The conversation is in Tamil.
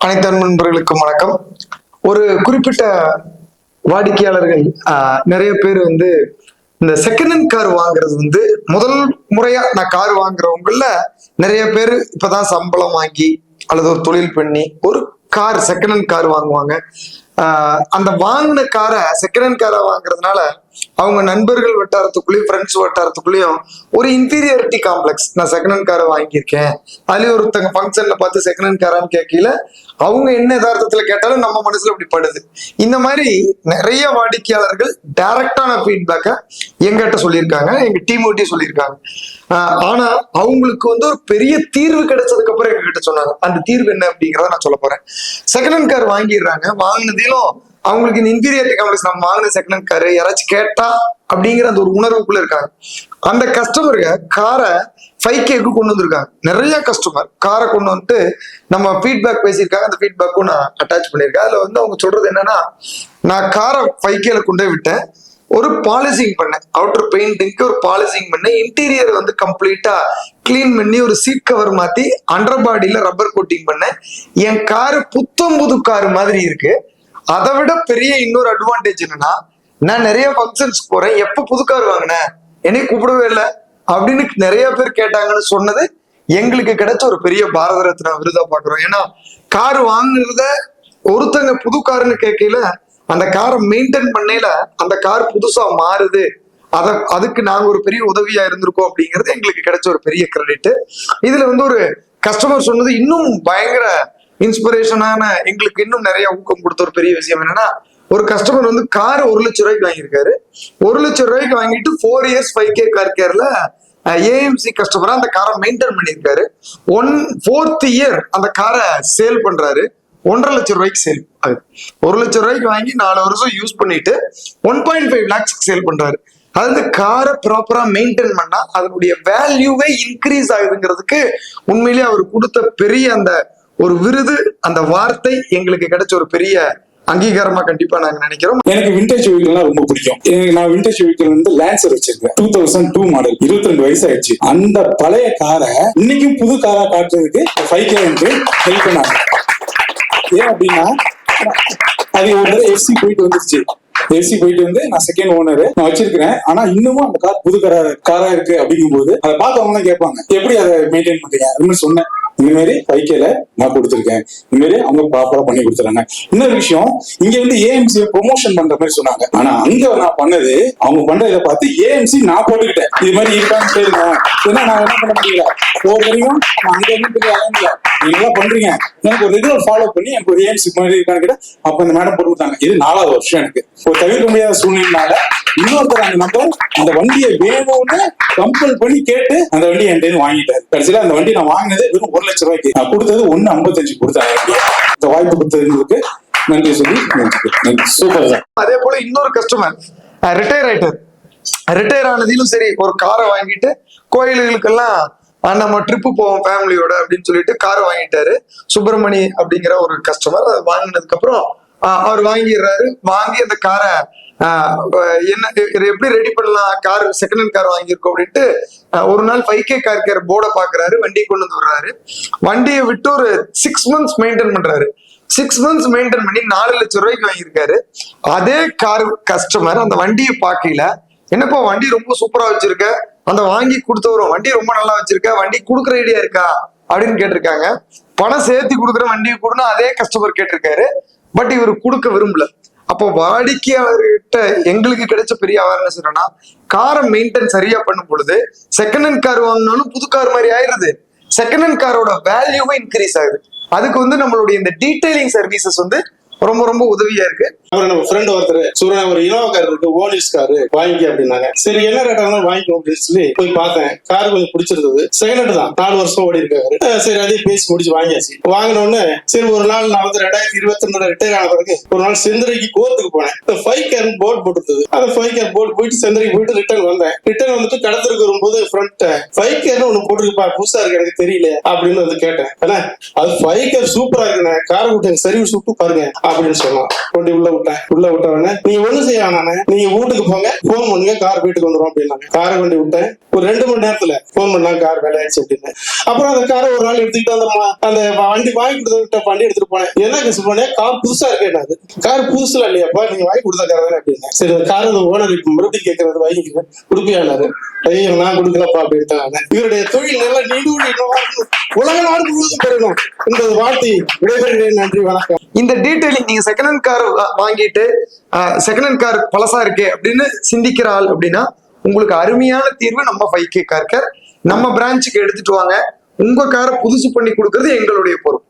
அனைத்து நண்பர்களுக்கும் வணக்கம். ஒரு குறிப்பிட்ட வாடிக்கையாளர்கள் நிறைய பேர் வந்து இந்த செகண்ட் ஹேண்ட் கார் வாங்குறது வந்து முதல் முறையா நான் கார் வாங்குறவங்கள நிறைய பேர் இப்பதான் சம்பளம் வாங்கி அல்லது ஒரு தொழில் பண்ணி ஒரு கார் செகண்ட் ஹேண்ட் கார் வாங்குவாங்க. அந்த வாங்கின காரை செகண்ட் ஹேண்ட் காரை வாங்குறதுனால அவங்க நண்பர்கள் வட்டாரத்துக்குள்ளேயும் ஃப்ரெண்ட்ஸ் வட்டாரத்துக்குள்ளேயும் ஒரு இன்ஃபீரியாரிட்டி காம்ப்ளெக்ஸ் நான் செகண்ட் ஹேண்ட் காரை வாங்கியிருக்கேன். அதுலயும் ஒருத்தங்க ஃபங்க்ஷன்ல பார்த்து செகண்ட் ஹேண்ட் காரான்னு கேட்கல. அவங்க என்ன யதார்த்தத்துல கேட்டாலும் நம்ம மனசுல இப்படி படுது. இந்த மாதிரி நிறைய வாடிக்கையாளர்கள் டைரக்டான ஃபீட்பேக்கை எங்கிட்ட சொல்லியிருக்காங்க எங்க டீம் ஓட்டியும் சொல்லியிருக்காங்க. ஆஹ் ஆனா அவங்களுக்கு வந்து ஒரு பெரிய தீர்வு கிடைச்சதுக்கு அப்புறம் எங்ககிட்ட சொன்னாங்க. அந்த தீர்வு என்ன அப்படிங்கிறத நான் சொல்ல போறேன். செகண்ட் ஹேண்ட் கார் வாங்கிடுறாங்க வாங்கினதிலும் அவங்களுக்கு இந்த இன்பீரியாரிட்டி காம்ப்ளெக்ஸ் நம்ம வாங்கின செகண்ட் ஹேண்ட் கார் யாராச்சும் கேட்டா அப்படிங்கிற அந்த ஒரு உணர்வுக்குள்ள இருக்காங்க. அந்த கஸ்டமருங்க காரை ஃபைவ் கேக்கு கொண்டு வந்திருக்காங்க. நிறைய கஸ்டமர் காரை கொண்டு வந்துட்டு நம்ம ஃபீட்பேக் பேசியிருக்காங்க. அந்த ஃபீட்பேக்கும் நான் அட்டாச் பண்ணியிருக்கேன். அதுல வந்து அவங்க சொல்றது என்னன்னா நான் காரை ஃபைவ் கேல கொண்டு விட்டேன். ஒரு பாலிசிங் பண்ணேன். அவுட்டர் பெயிண்டிங்க்கு ஒரு பாலிசிங் பண்ணேன். இன்டீரியர் வந்து கம்ப்ளீட்டா கிளீன் பண்ணி ஒரு சீட் கவர் மாத்தி அண்டர் பாடியில ரப்பர் கோட்டிங் பண்ணேன். என் காரு புத்தம் புது கார் மாதிரி இருக்கு. அதை விட பெரிய இன்னொரு அட்வான்டேஜ் என்னன்னா நான் நிறைய ஃபங்க்ஷன்ஸ் போறேன். எப்ப புது கார் வாங்கினேன்? என்னைய கூப்பிடவே இல்லை. அப்படின்னு நிறைய பேர் கேட்டாங்கன்னு சொன்னது எங்களுக்கு கிடைச்ச ஒரு பெரிய பாரத ரத்னா விருதா பாக்குறோம் ஏன்னா கார் வாங்குறத ஒருத்தங்க புது காருன்னு கேட்கல அந்த காரை மெயின்டைன் பண்ணையில அந்த கார் புதுசா மாறுது. அத அதுக்கு நாங்க ஒரு பெரிய உதவியா இருந்திருக்கோம் அப்படிங்கிறது எங்களுக்கு கிடைச்ச ஒரு பெரிய கிரெடிட் இதுல வந்து ஒரு கஸ்டமர் சொன்னது இன்னும் பயங்கர இன்ஸ்பிரேஷனான எங்களுக்கு இன்னும் நிறைய ஊக்கம் கொடுத்த ஒரு பெரிய விஷயம் என்னன்னா ஒரு கஸ்டமர் வந்து கார் ஒரு லட்சம் ரூபாய்க்கு வாங்கியிருக்காரு. ஒரு லட்சம் ரூபாய்க்கு வாங்கிட்டு four years five K car கேர்ல AMC கஸ்டமரா அந்த காரை மெயின்டைன் பண்ணியிருக்காரு. ஒன் ஃபோர்த் இயர் அந்த காரை சேல் பண்றாரு. ஒன்றரை லட்சம் ரூபாய்க்கு சேல் ஆகுது ஒரு லட்சம் ரூபாய்க்கு வாங்கி நாலு வருஷம் யூஸ் பண்ணிட்டு ஒன் பாயிண்ட் ஃபைவ் லேக்ஸ்க்கு சேல் பண்றாரு. அதாவது காரை ப்ராப்பரா மெயின்டைன் பண்ணா அதனுடைய வேல்யூவே இன்க்ரீஸ் ஆகுதுங்கிறதுக்கு உண்மையிலேயே அவர் கொடுத்த பெரிய அந்த ஒரு விருது அந்த வார்த்தை எங்களுக்கு கிடைச்ச ஒரு பெரிய அங்கீகாரமா கண்டிப்பா நாங்க நினைக்கிறோம். எனக்கு விண்டேஜ் வெஹிக்கிள்னா ரொம்ப பிடிக்கும். எனக்கு நான் விண்டேஜ் வெஹிக்கிள் வந்து லான்சர் வச்சிருக்கேன். டூ தௌசண்ட் டூ மாடல் இருபத்தி ரெண்டு வயசு ஆயிடுச்சு அந்த பழைய காரை இன்னைக்கும் புது காரா காட்டுறதுக்கு ஃபைவ் கே என்று ஹெல்ப் பண்ணாங்க. ஏன் அப்படின்னா அது ஒரு தடவை எஃப்சி போயிட்டு வந்துருச்சு. எஃப்சி போயிட்டு வந்து நான் செகண்ட் ஓனர் நான் வச்சிருக்கிறேன். ஆனா இன்னமும் அந்த கார் புது காரா காரா இருக்கு அப்படிங்கும் போது அதை பார்த்தவங்க கேட்பாங்க. எப்படி அதை மெயின்டைன் பண்றீங்க அப்படின்னு சொன்னேன். இந்த மாதிரி பைக்கில நான் கொடுத்துருக்கேன். இந்த மாதிரி அவங்க ப்ராப்பரா பண்ணி கொடுத்துறாங்க. இன்னொரு விஷயம் இங்க வந்து ஏஎம்சி ப்ரொமோஷன் பண்ற மாதிரி சொன்னாங்க. ஆனா அங்க நான் பண்ணது அவங்க பண்றதை பார்த்து ஏஎம்சி நான் போட்டுக்கிட்டேன். இது மாதிரி இருக்கான்னு கேளுங்க. ஏன்னா நான் என்ன பண்ண முடியல. ஒரு வரையும் நான் அங்க இருந்து முடியல. நீங்க பண்றீங்க. எனக்கு ஒரு ரெகுலர் ஃபாலோ பண்ணி எனக்கு ஒரு ஏஎம்சி மாதிரி இருக்கான்னு கேட்டா அப்ப அந்த மேடம் போட்டு கொடுத்தாங்க. இது நாலாவது வருஷம் எனக்கு. ஒரு தவிர்க்க முடியாத சூழ்நிலைனால இன்னொருத்தர் அந்த நம்பர் அந்த வண்டியை வேணும்னு கம்பல் பண்ணி கேட்டு அந்த வண்டியை என்கிட்ட வாங்கிட்டாரு. கடைசியில அந்த வண்டி நான் வாங்கினது வெறும் ஒரு லட்சம் ரூபாய்க்கு. நான் கொடுத்தது ஒண்ணு ஐம்பத்தஞ்சு கொடுத்தாங்க. இந்த வாய்ப்பு கொடுத்ததுக்கு நன்றி சொல்லி நன்றி. சூப்பர் சார் அதே போல இன்னொரு கஸ்டமர் ரிட்டையர் ஆயிட்டார். ரிட்டையர் ஆனதிலும் சரி ஒரு காரை வாங்கிட்டு கோயில்களுக்கெல்லாம் நம்ம ட்ரிப்பு போவோம் ஃபேமிலியோட அப்படின்னு சொல்லிட்டு கார் வாங்கிட்டாரு. சுப்பிரமணி அப்படிங்கிற ஒரு கஸ்டமர் அதை வாங்கினதுக்கு அப்புறம் அவர் வாங்கிடுறாரு. வாங்கி அந்த காரை என்ன எப்படி ரெடி பண்ணலாம்? கார் செகண்ட் ஹேண்ட் கார் வாங்கியிருக்கோம் அப்படின்ட்டு ஒரு நாள் ஃபைவ் கே கார் கேர் போர்டை பாக்குறாரு. வண்டியை கொண்டு வந்து வர்றாரு வண்டியை விட்டு ஒரு சிக்ஸ் மந்த்ஸ் மெயின்டைன் பண்றாரு. சிக்ஸ் மந்த்ஸ் மெயின்டைன் பண்ணி நாலு லட்சம் ரூபாய்க்கு வாங்கியிருக்காரு. அதே கார் கஸ்டமர் அந்த வண்டியை பார்க்கல என்னப்பா வண்டி ரொம்ப சூப்பரா வச்சிருக்க? அந்த வாங்கி கொடுத்தவரும் வண்டி ரொம்ப நல்லா வச்சிருக்க? வண்டி கொடுக்குற ஐடியா இருக்கா? அப்படின்னு கேட்டிருக்காங்க. பணம் சேர்த்து கொடுக்குற வண்டியை கொடுனா அதே கஸ்டமர் கேட்டிருக்காரு. பட் இவர் கொடுக்க விரும்பல. அப்போ வாடிக்கையாளர்கிட்ட எங்களுக்கு கிடைச்ச பெரிய அவேர்னஸ் என்னன்னா காரை மெயின்டைன் சரியா பண்ணும் பொழுது செகண்ட் ஹேண்ட் கார் வாங்கினாலும் புது கார் மாதிரி ஆயிடுது. செகண்ட் ஹேண்ட் காரோட வேல்யூவும் இன்க்ரீஸ் ஆகுது. அதுக்கு வந்து நம்மளுடைய இந்த டீடைலிங் சர்வீசஸ் வந்து ரொம்ப ரொம்ப உதவியா இருக்கு. அப்புறம் நம்ம ஃப்ரெண்ட் ஒருத்தர் சூரியன் ஒரு இனோவா கார் இருக்கு ஓலிஸ் கார் வாங்கிக்க அப்படின்னாங்க. சரி என்ன ரேட் இருந்தாலும் வாங்கிக்கோ அப்படின்னு சொல்லி போய் பார்த்தேன். கார் கொஞ்சம் பிடிச்சிருந்தது. செகண்ட் தான். நாலு வருஷம் ஓடி இருக்காரு. சரி அதே பேசி முடிச்சு வாங்கியாச்சு. வாங்கினோடனே சரி ஒரு நாள் நான் வந்து ரெண்டாயிரத்தி இருபத்தி ரெண்டு ரிட்டையர் ஆன பிறகு ஒரு நாள் செந்திரைக்கு கோர்த்துக்கு போனேன். இந்த ஃபைவ் கேர் போர்டு போட்டுருந்தது. அந்த ஃபைவ் கேர் போர்டு போயிட்டு செந்திரைக்கு போயிட்டு ரிட்டர்ன் வந்தேன். ரிட்டர்ன் வந்துட்டு கடத்திற்கு வரும்போது ஃப்ரண்ட் ஃபைவ் கேர்னு ஒண்ணு போட்டுருப்பா புதுசா இருக்கு எனக்கு தெரியல. அப்படின்னு வந்து கேட்டேன். அது ஃபைவ் கேர் சூப்பரா இருக்குண்ணே. காரை விட்டு சர்வீஸ் விட்டு பாருங்க அப்படின்னு சொன்னான். கொண்டு உள்ள விட்டேன் உள்ள விட்ட உடனே நீங்க ஒண்ணு செய்ய வேணானே நீங்க வீட்டுக்கு போங்க போன் பண்ணுங்க கார் வீட்டுக்கு வந்துடும் அப்படின்னாங்க. காரை கொண்டு விட்டேன். ஒரு ரெண்டு மணி நேரத்துல போன் பண்ணாங்க கார் வேலை அப்படின்னு. அப்புறம் அந்த காரை ஒரு நாள் எடுத்துக்கிட்டு அந்த அந்த வண்டி வாங்கி கொடுத்த வண்டி எடுத்துட்டு போனேன். என்ன கேஸ் பண்ணேன் கார் புதுசா இருக்கேன் கார் புதுசுல இல்லையாப்பா நீங்க வாங்கி கொடுத்த கார் தானே அப்படின்னு. சரி அந்த கார் ஓனர் இப்ப மறுபடியும் கேட்கறது வாங்கிக்கிறேன் கொடுப்பியானாரு ஐயோ நான் கொடுக்கலப்பா அப்படின்ட்டாங்க. இவருடைய தொழில் நல்லா நீடு இன்னும் உலக நாடு முழுவதும் பெறணும் இந்த வார்த்தை விடைபெறுகிறேன். நன்றி வணக்கம். இந்த டீட்டெயிலிங் நீங்க செகண்ட் ஹேண்ட் கார் வாங்கிட்டு செகண்ட் ஹேண்ட் கார் பழசா இருக்கே அப்படின்னு சிந்திக்கிற ஆள் அப்படின்னா உங்களுக்கு அருமையான தீர்வு நம்ம ஃபைவ் கே கார் நம்ம பிரான்ச்சுக்கு எடுத்துட்டு வாங்க. உங்க காரை புதுசு பண்ணி கொடுக்கறது எங்களுடைய பொறுப்பு.